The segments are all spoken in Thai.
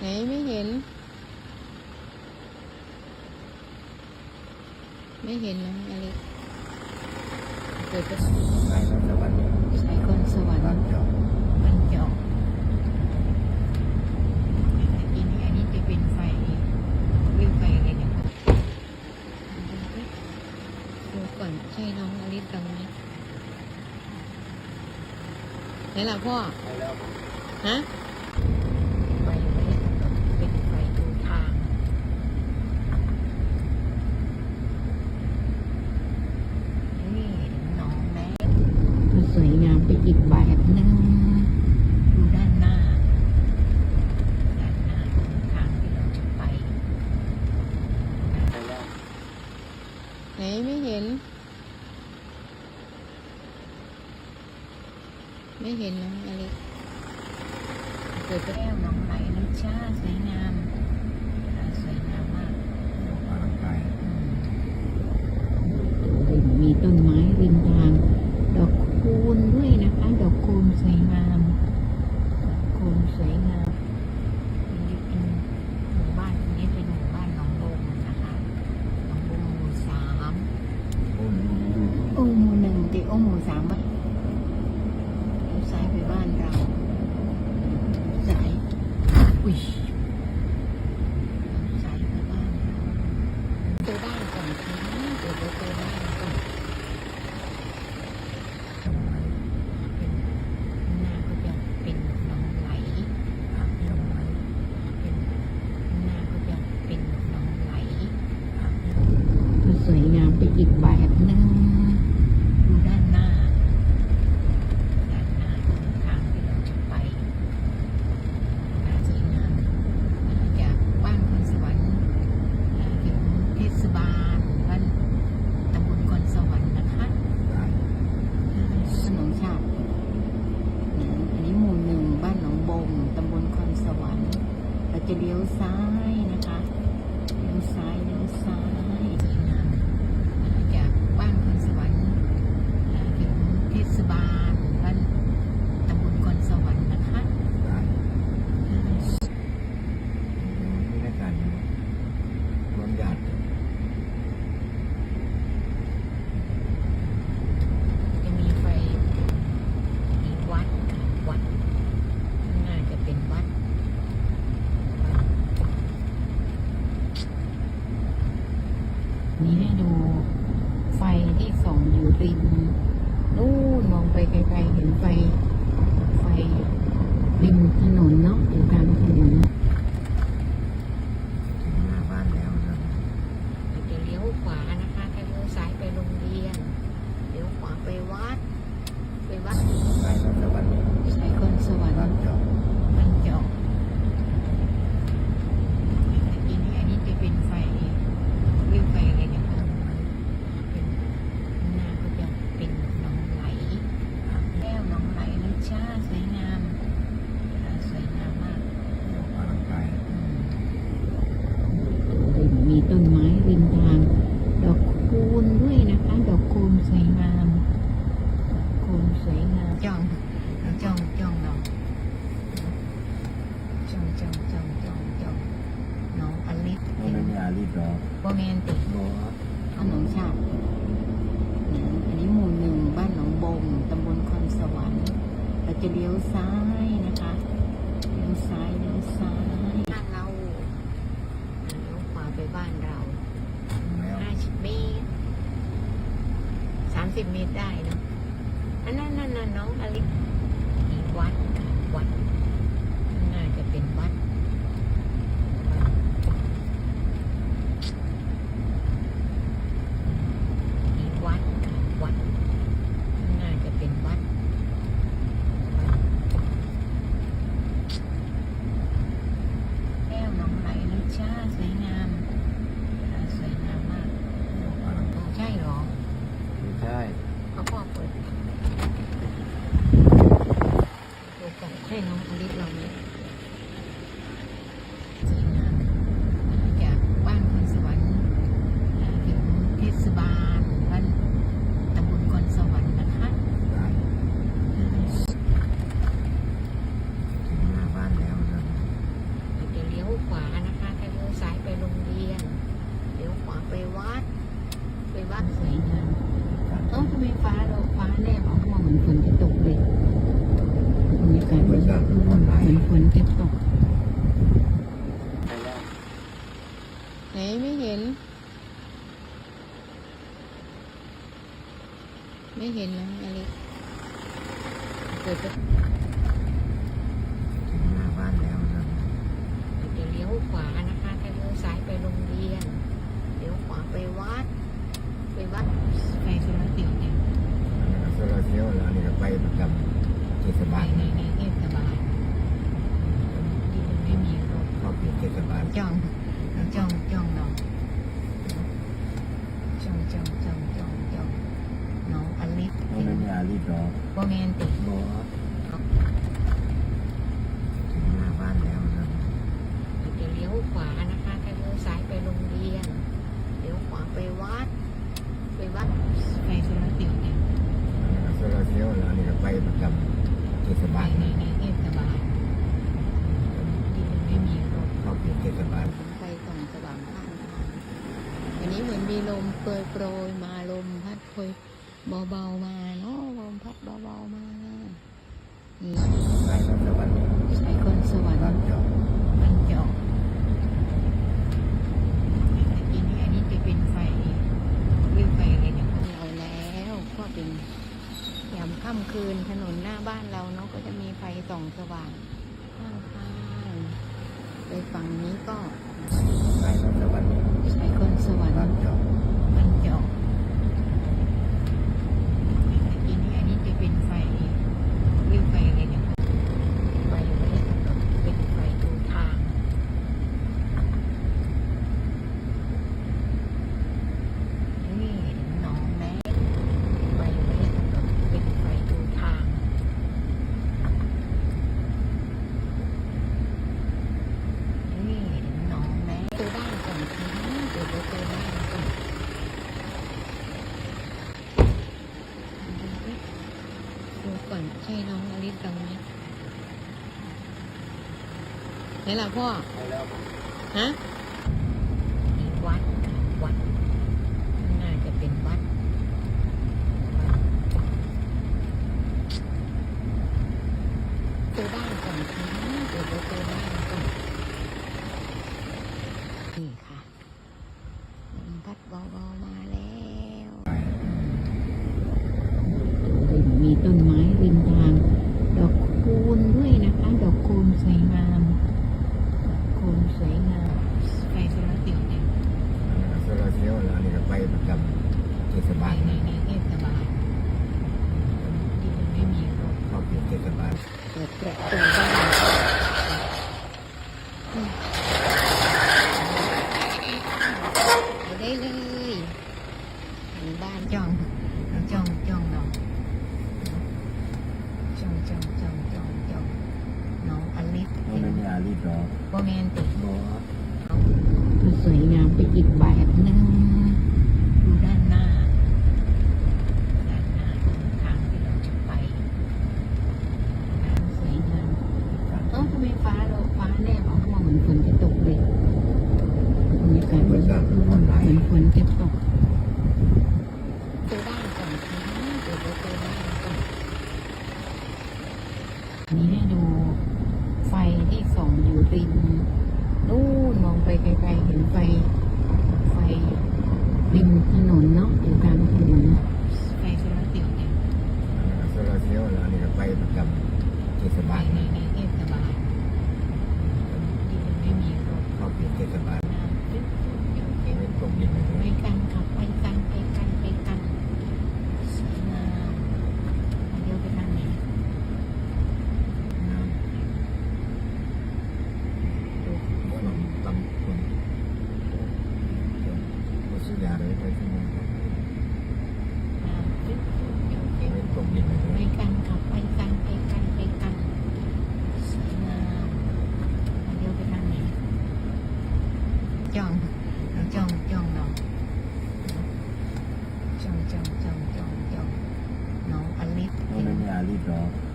ไหนไม่เห็น ไม่เห็นนะอะไรเกิดกระสุนไปแล้วสวรรค์ใช่คนสวรรค์มันจอกทีนี้อันนี้จะเป็นไฟวิ่ไฟอะไรเนี่ยดูก่อนใช่น้องอลิสดังไหมไหนล่ะพ่อฮะ ไม่เห็นน้องอเล็กเกิดแก้วน้องไหลน้ำชาสวยงาม ตัวได้ que usar. นี้ให้ดู ไฟที่ส่องอยู่ริมนู่นมองไปไกลๆเห็นไฟ ไฟริมถนน ดอกโบแมนติดบัวขนมชาติอันนี้หมู่หนึ่งบ้านหนองบงตำบลคอนสวรรค์เราจะเลี้ยวซ้ายนะคะเลี้ยวซ้ายเลี้ยวซ้ายบ้านเราเลี้ยวขวาไปบ้านเราห้าสิบเมตรสามสิบเมตรได้นะอันนั้นนั่นน้องอลิศอีกวัดวัดน่าจะ ฟ้าเราฟ้าแลบออกมาเหมือนฝนจะตกเลยบรรยากาศเหมือนฝนจะตกไหนไม่เห็น ไม่เห็นแล้วอะไรเกิดประตูขวานะคะถ้าเลี้ยวซ้ายไปโรงเรียนเลี้ยวขวาไปวัด ไปวัดไปสุรติเนี่ย โซลาเซลล์แล้วนี่ยไปประจำเทศบาลในในเทศบาลที่มันไม่มีรถเข้าเขตเทศบาลจ้องจ้องจ้องน้องจ้องจ้องจ้องจ้องจ้องน้องอเล็กเพราะไม่มีอาลีดอกโบเมนติ บอถึงหน้าบ้านแล้วนะ จะเลี้ยวขวานะคะถ้าเลี้ยวซ้ายไปโรงเรียน เลี้ยวขวาไปวัด ไปวัดไปสุรติวเนี่ย โซลาเซลล์แล้วนี่ก็ไปประจำเทศ ไป บาล ในในเทศบาลที่มันไม่มีรถ เข้าเขตเทศบาล ไฟส่องสว่างข้างทางวันนี้ เหมือนมีลมโปรยโปรยมาลมพัดโปรยเบาๆมาเนาะลมพัดเบาๆมานี่ไปรัฐบาลใช้คนสวรรบ้านค์เจาะมันเจาะทีนี้อันนี้จะเป็นไฟวิวไฟอะไรเนี่ยของเราแล้วก็เป็นยามค่ำคืนถนนหน้าบ้านเราเนาะก็จะมีไฟส่องสว่างข้างๆไปฝั่งนี้ก็ ไปรัฐบาลใช้คนสวรรบ้านค์ เจาะ มันเจาะทีนี้อันนี้จะเป็นไฟวิวไฟอะไรเนี่ยไฟไม่ได้กำหนดเป็นไฟดูทาง นี่หน้องแม่ไฟไม่ได้กำหนดเป็นไฟดูทาง นี่หน้องแม่ตัวบ้านก่อนทีเดี๋ยวเราตัวบ้านก่อนดูก่อนใช่น้องอลิสตรงไหมไหนล่ะพ่อ ฮะมีวัด วัด น่าจะเป็นวัด ตัวบ้านก่อนทีเดี๋ยวเราตัวบ้านก่อนนี่ค่ะลมพัดเบาๆมาแล้ว มีต้นไม้ริมทาง ดอกคูณด้วยนะคะ ดอกคูณสวยงามดอกคูณสวยงามไฟโซลาร์เซลล์เนี่ย โซลาเซลล์แล้วนี่ก็ไปประจำเทศ ไป บาล ในในเทศบาลที่มันไม่มีรถ เข้าเขตเทศบาล เปิดประตูบ้านอืมไปได้เลยถึงบ้านจ้องจ้องจ้องน้องจ้องจ้องจ้องจ้องจ้องน้องอลิส เพราะไม่มีอาลีดอก โบแมนติ บอ มัน สวยงามไปอีกแบบหนึงดูด้านหน้า ด้านหน้าตรงทางที่เราจะไปสวยงามเอ้าทำไมฟ้าเราฟ้าแนบออกมาเหมือนฝนจะตกเลยบรรยากาศเหมือนเห็นฝนจะตกตัวบ้านส่องนะเดี๋ยวเราไปดูบ้านกันนี้ให้ดูไฟที่ส่องอยู่ริม กับเทศบาลนะเทศบาลก็มีครอบครัวเทศ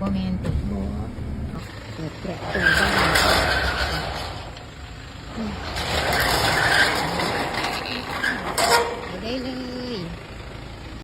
บ่แม่นติ เปิดแกะตัว